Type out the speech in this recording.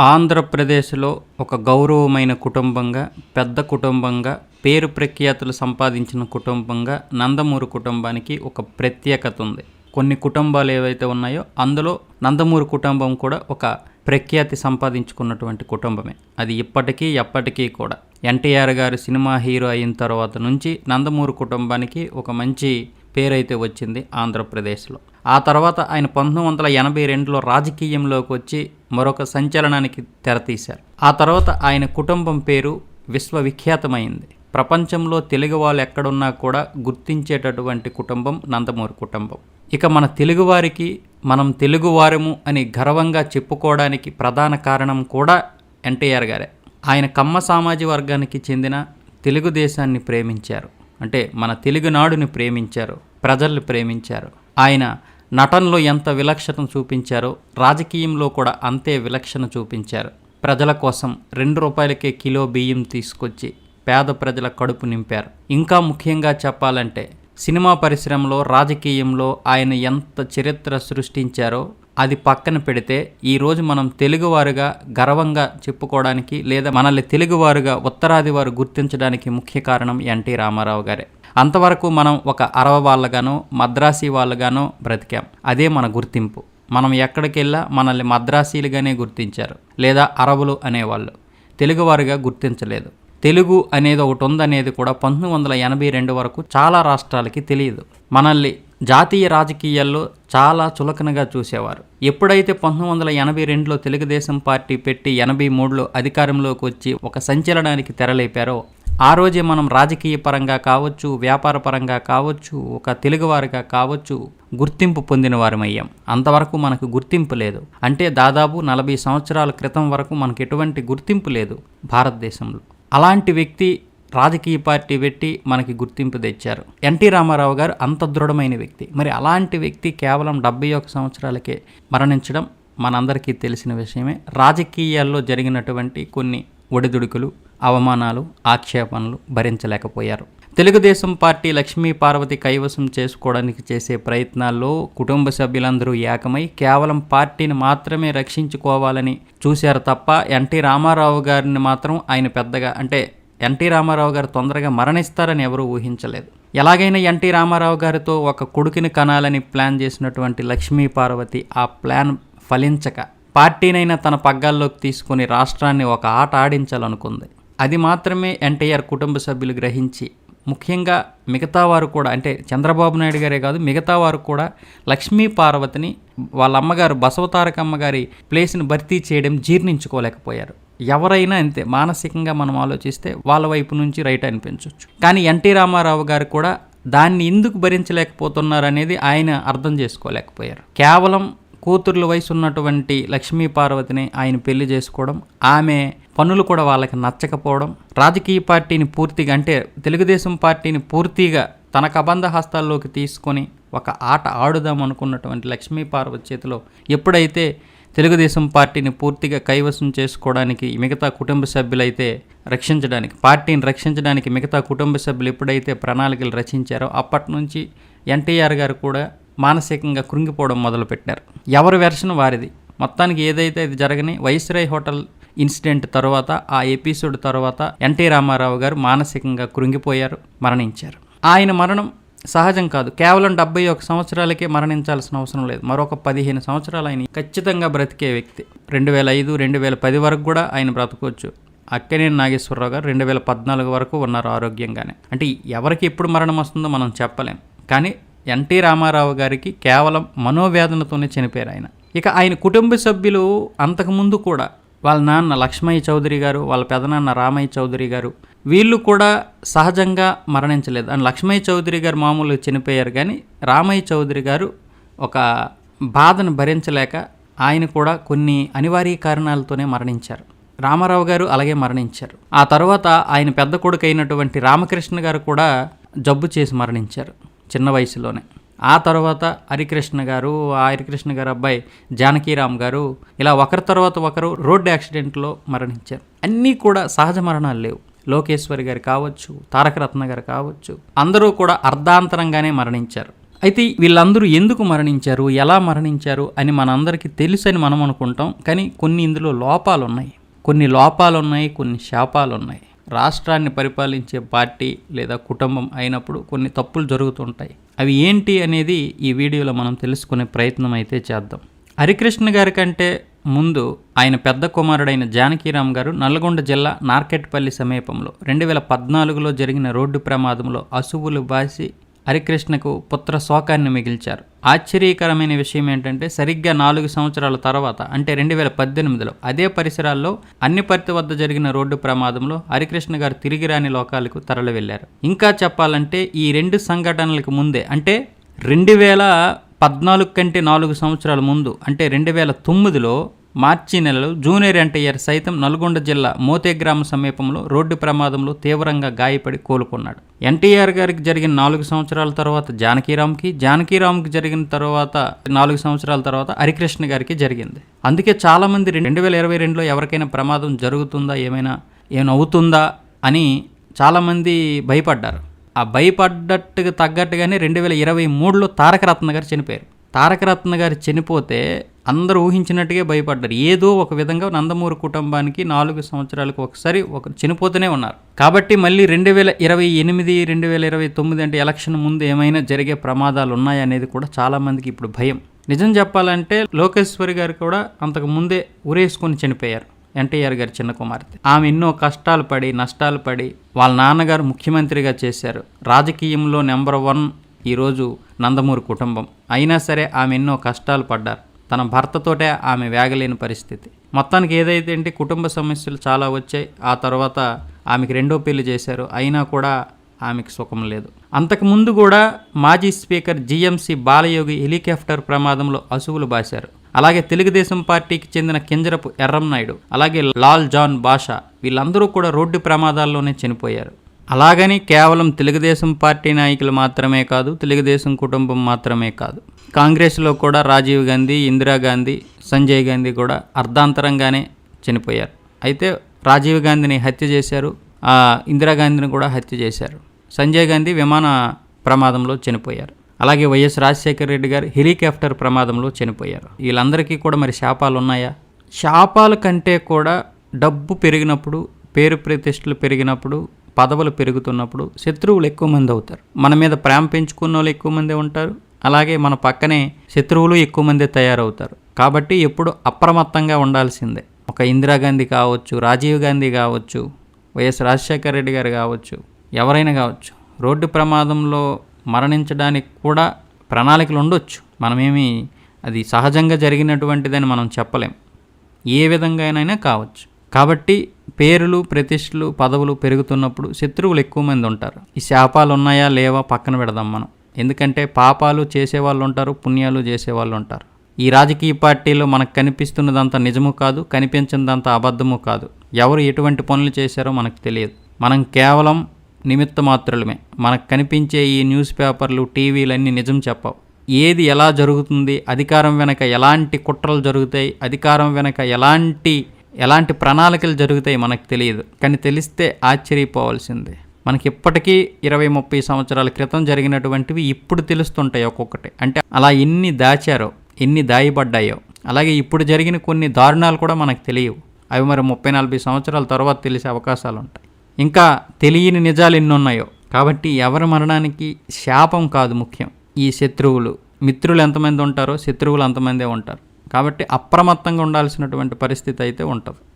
ఆంధ్రప్రదేశ్లో ఒక గౌరవమైన కుటుంబంగా పెద్ద కుటుంబంగా పేరు ప్రఖ్యాతులు సంపాదించిన కుటుంబంగా నందమూరి కుటుంబానికి ఒక ప్రత్యేకత ఉంది. కొన్ని కుటుంబాలు ఏవైతే ఉన్నాయో అందులో నందమూరి కుటుంబం కూడా ఒక ప్రఖ్యాతి సంపాదించుకున్నటువంటి కుటుంబమే. అది ఇప్పటికీ ఎప్పటికీ కూడా. ఎన్టీఆర్ గారు సినిమా హీరో అయిన తర్వాత నుంచి నందమూరి కుటుంబానికి ఒక మంచి పేరైతే వచ్చింది ఆంధ్రప్రదేశ్లో. ఆ తర్వాత ఆయన పంతొమ్మిది వందల ఎనభై రెండులో రాజకీయంలోకి వచ్చి మరొక సంచలనానికి తెరతీశారు. ఆ తర్వాత ఆయన కుటుంబం పేరు విశ్వవిఖ్యాతమైంది. ప్రపంచంలో తెలుగు వాళ్ళు ఎక్కడున్నా కూడా గుర్తించేటటువంటి కుటుంబం నందమూరి కుటుంబం. ఇక మన తెలుగువారికి మనం తెలుగువారము అని గర్వంగా చెప్పుకోవడానికి ప్రధాన కారణం కూడా ఎన్టీఆర్ గారే. ఆయన కమ్మ సామాజిక వర్గానికి చెందిన తెలుగుదేశాన్ని ప్రేమించారు. అంటే మన తెలుగునాడుని ప్రేమించారు. ప్రజల్ని ప్రేమించారు. ఆయన నటనలో ఎంత విలక్షణ చూపించారో రాజకీయంలో కూడా అంతే విలక్షణ చూపించారు. ప్రజల కోసం రెండు రూపాయలకే కిలో బియ్యం తీసుకొచ్చి పేద ప్రజల కడుపు నింపారు. ఇంకా ముఖ్యంగా చెప్పాలంటే సినిమా పరిశ్రమలో రాజకీయంలో ఆయన ఎంత చరిత్ర సృష్టించారో అది పక్కన పెడితే ఈరోజు మనం తెలుగువారుగా గర్వంగా చెప్పుకోవడానికి లేదా మనల్ని తెలుగువారుగా ఉత్తరాది వారు గుర్తించడానికి ముఖ్య కారణం ఎన్టీ రామారావు గారే. అంతవరకు మనం ఒక అరవ వాళ్ళగానో మద్రాసీ వాళ్ళగానో బ్రతికాం. అదే మన గుర్తింపు. మనం ఎక్కడికెళ్ళా మనల్ని మద్రాసీలుగానే గుర్తించారు. లేదా అరవులు అనేవాళ్ళు. తెలుగువారుగా గుర్తించలేదు. తెలుగు అనేది ఒకటి ఉందనేది కూడా పంతొమ్మిది వందల ఎనభై రెండు వరకు చాలా రాష్ట్రాలకి తెలియదు. మనల్ని జాతీయ రాజకీయాల్లో చాలా చులకనగా చూసేవారు. ఎప్పుడైతే పంతొమ్మిది వందల ఎనభై రెండులో తెలుగుదేశం పార్టీ పెట్టి ఎనభై మూడులో అధికారంలోకి వచ్చి ఒక సంచలనానికి తెరలేపారో ఆ రోజే మనం రాజకీయ పరంగా కావచ్చు వ్యాపార పరంగా కావచ్చు ఒక తెలుగువారిగా కావచ్చు గుర్తింపు పొందిన వారమయ్యాం అంతవరకు మనకు గుర్తింపు లేదు. అంటే దాదాపు నలభై సంవత్సరాల క్రితం వరకు మనకు ఎటువంటి గుర్తింపు లేదు భారతదేశంలో. అలాంటి వ్యక్తి రాజకీయ పార్టీ పెట్టి మనకి గుర్తింపు తెచ్చారు. ఎన్టీ రామారావు గారు అంత దృఢమైన వ్యక్తి. మరి అలాంటి వ్యక్తి కేవలం డెబ్బై ఒక సంవత్సరాలకే మరణించడం మనందరికీ తెలిసిన విషయమే. రాజకీయాల్లో జరిగినటువంటి కొన్ని ఒడిదుడుకులు అవమానాలు ఆక్షేపణలు భరించలేకపోయారు. తెలుగుదేశం పార్టీ లక్ష్మీ పార్వతి కైవసం చేసుకోవడానికి చేసే ప్రయత్నాల్లో కుటుంబ సభ్యులందరూ ఏకమై కేవలం పార్టీని మాత్రమే రక్షించుకోవాలని చూశారు తప్ప ఎన్టీ రామారావు గారిని మాత్రం ఆయన పెద్దగా అంటే ఎన్టీ రామారావు గారు తొందరగా మరణిస్తారని ఎవరూ ఊహించలేదు. ఎలాగైనా ఎన్టీ రామారావు గారితో ఒక కొడుకుని కనాలని ప్లాన్ చేసినటువంటి లక్ష్మీ పార్వతి ఆ ప్లాన్ ఫలించక పార్టీనైనా తన పగ్గాల్లోకి తీసుకొని రాష్ట్రాన్ని ఒక ఆట ఆడించాలనుకుంది. అది మాత్రమే ఎన్టీఆర్ కుటుంబ సభ్యులు గ్రహించి ముఖ్యంగా మిగతా వారు కూడా అంటే చంద్రబాబు నాయుడు గారే కాదు మిగతా వారు కూడా లక్ష్మీ పార్వతిని వాళ్ళ అమ్మగారు బసవతారకమ్మ గారి ప్లేస్ని భర్తీ చేయడం జీర్ణించుకోలేకపోయారు. ఎవరైనా అంతే మానసికంగా మనం ఆలోచిస్తే వాళ్ళ వైపు నుంచి రైట్ అనిపించవచ్చు కానీ ఎన్టీ రామారావు గారు కూడా దాన్ని ఎందుకు భరించలేకపోతున్నారు అనేది ఆయన అర్థం చేసుకోలేకపోయారు. కేవలం కూతుర్ల వయసు ఉన్నటువంటి లక్ష్మీ పార్వతిని ఆయన పెళ్ళి చేసుకోవడం ఆమె పనులు కూడా వాళ్ళకి నచ్చకపోవడం రాజకీయ పార్టీని పూర్తిగా అంటే తెలుగుదేశం పార్టీని పూర్తిగా తన కబంధ హస్తాల్లోకి తీసుకొని ఒక ఆట ఆడుదాం అనుకున్నటువంటి లక్ష్మీ పార్వతి చేతిలో ఎప్పుడైతే తెలుగుదేశం పార్టీని పూర్తిగా కైవసం చేసుకోవడానికి మిగతా కుటుంబ సభ్యులైతే రక్షించడానికి పార్టీని రక్షించడానికి మిగతా కుటుంబ సభ్యులు ఎప్పుడైతే ప్రణాళికలు రచించారో అప్పటి నుంచి ఎన్టీఆర్ గారు కూడా మానసికంగా కృంగిపోవడం మొదలుపెట్టారు ఎవరి వెర్షన్ వారిది? మొత్తానికి ఏదైతే ఇది జరగని వైస్రాయ్ హోటల్ ఇన్సిడెంట్ తర్వాత ఆ ఎపిసోడ్ తర్వాత ఎన్టీ రామారావు గారు మానసికంగా కృంగిపోయారు మరణించారు. ఆయన మరణం సహజం కాదు. కేవలం డెబ్బై ఒక సంవత్సరాలకే మరణించాల్సిన అవసరం లేదు. మరొక పదిహేను సంవత్సరాలు ఆయన ఖచ్చితంగా బ్రతికే వ్యక్తి. రెండు వేల ఐదు రెండు వేల పది వరకు కూడా ఆయన బ్రతకవచ్చు అక్కినేని నాగేశ్వరరావు గారు రెండు వేల పద్నాలుగు వరకు ఉన్నారు ఆరోగ్యంగానే. అంటే ఎవరికి ఎప్పుడు మరణం వస్తుందో మనం చెప్పలేం. కానీ ఎన్టీ రామారావు గారికి కేవలం మనోవేదనతోనే చనిపోయారు ఆయన. ఇక ఆయన కుటుంబ సభ్యులు అంతకుముందు కూడా వాళ్ళ నాన్న లక్ష్మయ్య చౌదరి గారు వాళ్ళ పెదనాన్న రామయ్య చౌదరి గారు వీళ్ళు కూడా సహజంగా మరణించలేదు. అండ్ లక్ష్మయ్య చౌదరి గారు మామూలు చనిపోయారు కానీ రామయ్య చౌదరి గారు ఒక బాధను భరించలేక ఆయన కూడా కొన్ని అనివార్య కారణాలతోనే మరణించారు. రామారావు గారు అలాగే మరణించారు. ఆ తర్వాత ఆయన పెద్ద కొడుకు అయినటువంటి రామకృష్ణ గారు కూడా జబ్బు చేసి మరణించారు చిన్న వయసులోనే. ఆ తర్వాత హరికృష్ణ గారు ఆ హరికృష్ణ గారు అబ్బాయి జానకీరామ్ గారు ఇలా ఒకరి తర్వాత ఒకరు రోడ్డు యాక్సిడెంట్లో మరణించారు. అన్నీ కూడా సహజ మరణాలు లేవు. లోకేశ్వరి గారు కావచ్చు తారకరత్న గారు కావచ్చు అందరూ కూడా అర్ధాంతరంగానే మరణించారు. అయితే వీళ్ళందరూ ఎందుకు మరణించారు ఎలా మరణించారు అని మనందరికీ తెలుసు అని మనం అనుకుంటాం కానీ కొన్ని ఇందులో లోపాలు ఉన్నాయి కొన్ని లోపాలు ఉన్నాయి కొన్ని శాపాలు ఉన్నాయి రాష్ట్రాన్ని పరిపాలించే పార్టీ లేదా కుటుంబం అయినప్పుడు కొన్ని తప్పులు జరుగుతుంటాయి. అవి ఏంటి అనేది ఈ వీడియోలో మనం తెలుసుకునే ప్రయత్నం అయితే చేద్దాం. హరికృష్ణ గారి కంటే ముందు ఆయన పెద్ద కుమారుడైన జానకీరామ్ గారు నల్గొండ జిల్లా నార్కెట్పల్లి సమీపంలో రెండు వేల పద్నాలుగులో జరిగిన రోడ్డు ప్రమాదంలో అసువులు బాసి హరికృష్ణకు పుత్ర శోకాన్ని మిగిల్చారు. ఆశ్చర్యకరమైన విషయం ఏంటంటే సరిగ్గా నాలుగు సంవత్సరాల తర్వాత అంటే రెండు వేల పద్దెనిమిదిలో అదే పరిసరాల్లో అన్నిపర్తి వద్ద జరిగిన రోడ్డు ప్రమాదంలో హరికృష్ణ గారు తిరిగి రాని లోకాలకు తరలి వెళ్ళారు ఇంకా చెప్పాలంటే ఈ రెండు సంఘటనలకు ముందే అంటే రెండు వేల పద్నాలుగు కంటే నాలుగు సంవత్సరాల ముందు అంటే రెండు వేల తొమ్మిదిలో మార్చి నెలలో జూనియర్ ఎన్టీఆర్ సైతం నల్గొండ జిల్లా మోతే గ్రామ సమీపంలో రోడ్డు ప్రమాదంలో తీవ్రంగా గాయపడి కోలుకున్నాడు. ఎన్టీఆర్ గారికి జరిగిన నాలుగు సంవత్సరాల తర్వాత జానకీరామ్కి జానకీరామ్కి జరిగిన తర్వాత నాలుగు సంవత్సరాల తర్వాత హరికృష్ణ గారికి జరిగింది. అందుకే చాలామంది రెండు వేల ఇరవై రెండులో ఎవరికైనా ప్రమాదం జరుగుతుందా ఏమైనా ఏమైనా అవుతుందా అని చాలామంది భయపడ్డారు. ఆ భయపడ్డట్టుగా తగ్గట్టుగానే రెండు వేల ఇరవై మూడులో తారకరత్న గారు చనిపోయారు. తారకరత్న గారు చనిపోతే అందరూ ఊహించినట్టుగా భయపడ్డారు. ఏదో ఒక విధంగా నందమూరి కుటుంబానికి నాలుగు సంవత్సరాలకు ఒకసారి ఒక చనిపోతూనే ఉన్నారు. కాబట్టి మళ్ళీ రెండు వేల ఇరవై ఎనిమిది రెండు వేల ఇరవై తొమ్మిది అంటే ఎలక్షన్ ముందు ఏమైనా జరిగే ప్రమాదాలు ఉన్నాయనేది కూడా చాలామందికి ఇప్పుడు భయం. నిజం చెప్పాలంటే లోకేశ్వరి గారు కూడా అంతకు ముందే ఉరేసుకొని చనిపోయారు. ఎన్టీఆర్ గారి చిన్న కుమార్తె. ఆమె ఎన్నో కష్టాలు పడి నష్టాలు పడి వాళ్ళ నాన్నగారు ముఖ్యమంత్రిగా చేశారు. రాజకీయంలో నెంబర్ వన్ ఈరోజు నందమూరి కుటుంబం. అయినా సరే ఆమె ఎన్నో కష్టాలు పడ్డారు. తన భర్తతోటే ఆమె వేగలేని పరిస్థితి. మొత్తానికి ఏదైతే ఏంటి కుటుంబ సమస్యలు చాలా వచ్చాయి. ఆ తర్వాత ఆమెకి రెండో పెళ్ళి చేశారు. అయినా కూడా ఆమెకు సుఖం లేదు. అంతకుముందు కూడా మాజీ స్పీకర్ జీఎంసీ బాలయోగి హెలికాప్టర్ ప్రమాదంలో అసువులు బాశారు. అలాగే తెలుగుదేశం పార్టీకి చెందిన కింజరపు ఎర్రం నాయుడు అలాగే లాల్ జాన్ బాషా వీళ్ళందరూ కూడా రోడ్డు ప్రమాదాల్లోనే చనిపోయారు. అలాగని కేవలం తెలుగుదేశం పార్టీ నాయకులు మాత్రమే కాదు తెలుగుదేశం కుటుంబం మాత్రమే కాదు. కాంగ్రెస్లో కూడా రాజీవ్ గాంధీ ఇందిరాగాంధీ సంజయ్ గాంధీ కూడా అర్ధాంతరంగానే చనిపోయారు. అయితే రాజీవ్ గాంధీని హత్య చేశారు. ఇందిరాగాంధీని కూడా హత్య చేశారు. సంజయ్ గాంధీ విమాన ప్రమాదంలో చనిపోయారు. అలాగే వైఎస్ రాజశేఖర రెడ్డి గారు హెలికాప్టర్ ప్రమాదంలో చనిపోయారు. వీళ్ళందరికీ కూడా మరి శాపాలు ఉన్నాయా? శాపాల కంటే కూడా డబ్బు పెరిగినప్పుడు పేరు ప్రతిష్టలు పెరిగినప్పుడు పదవులు పెరుగుతున్నప్పుడు శత్రువులు ఎక్కువ మంది అవుతారు. మన మీద ప్రేమ పెంచుకున్న వాళ్ళు ఎక్కువ మంది ఉంటారు. అలాగే మన పక్కనే శత్రువులు ఎక్కువ మంది తయారవుతారు. కాబట్టి ఎప్పుడు అప్రమత్తంగా ఉండాల్సిందే. ఒక ఇందిరాగాంధీ కావచ్చు రాజీవ్ గాంధీ కావచ్చు వైఎస్ రాజశేఖర రెడ్డి గారు కావచ్చు ఎవరైనా కావచ్చు రోడ్డు ప్రమాదంలో మరణించడానికి కూడా ప్రణాళికలు ఉండొచ్చు. మనమేమి అది సహజంగా జరిగినటువంటిదని మనం చెప్పలేం. ఏ విధంగా అయినా కావచ్చు. కాబట్టి పేరులు ప్రతిష్టలు పదవులు పెరుగుతున్నప్పుడు శత్రువులు ఎక్కువ మంది ఉంటారు. ఈ శాపాలు ఉన్నాయా లేవా పక్కన పెడదాం మనం. ఎందుకంటే పాపాలు చేసేవాళ్ళు ఉంటారు పుణ్యాలు చేసేవాళ్ళు ఉంటారు. ఈ రాజకీయ పార్టీలో మనకు కనిపిస్తున్నదంతా నిజము కాదు కనిపించినదంతా అబద్ధము కాదు. ఎవరు ఎటువంటి పనులు చేశారో మనకు తెలియదు. మనం కేవలం నిమిత్త మాత్రులమే మనకు కనిపించే ఈ న్యూస్ పేపర్లు టీవీలన్నీ నిజం చెప్పవు. ఏది ఎలా జరుగుతుంది అధికారం వెనక ఎలాంటి కుట్రలు జరుగుతాయి అధికారం వెనక ఎలాంటి ఎలాంటి ప్రణాళికలు జరుగుతాయి మనకు తెలియదు. కానీ తెలిస్తే ఆశ్చర్యపోవాల్సిందే. మనకి ఇప్పటికీ ఇరవై ముప్పై సంవత్సరాల క్రితం జరిగినటువంటివి ఇప్పుడు తెలుస్తుంటాయి ఒక్కొక్కటి. అంటే అలా ఎన్ని దాచారో ఎన్ని దాయబడ్డాయో అలాగే ఇప్పుడు జరిగిన కొన్ని దారుణాలు కూడా మనకు తెలియవు. అవి మరి ముప్పై నలభై సంవత్సరాల తర్వాత తెలిసే అవకాశాలు ఉంటాయి. ఇంకా తెలియని నిజాలు ఎన్ని ఉన్నాయో. కాబట్టి ఎవరి మరణానికి శాపం కాదు ముఖ్యం. ఈ శత్రువులు మిత్రులు ఎంతమంది ఉంటారో శత్రువులు అంతమందే ఉంటారు. కాబట్టి అప్రమత్తంగా ఉండాల్సినటువంటి పరిస్థితి అయితే ఉంటుంది.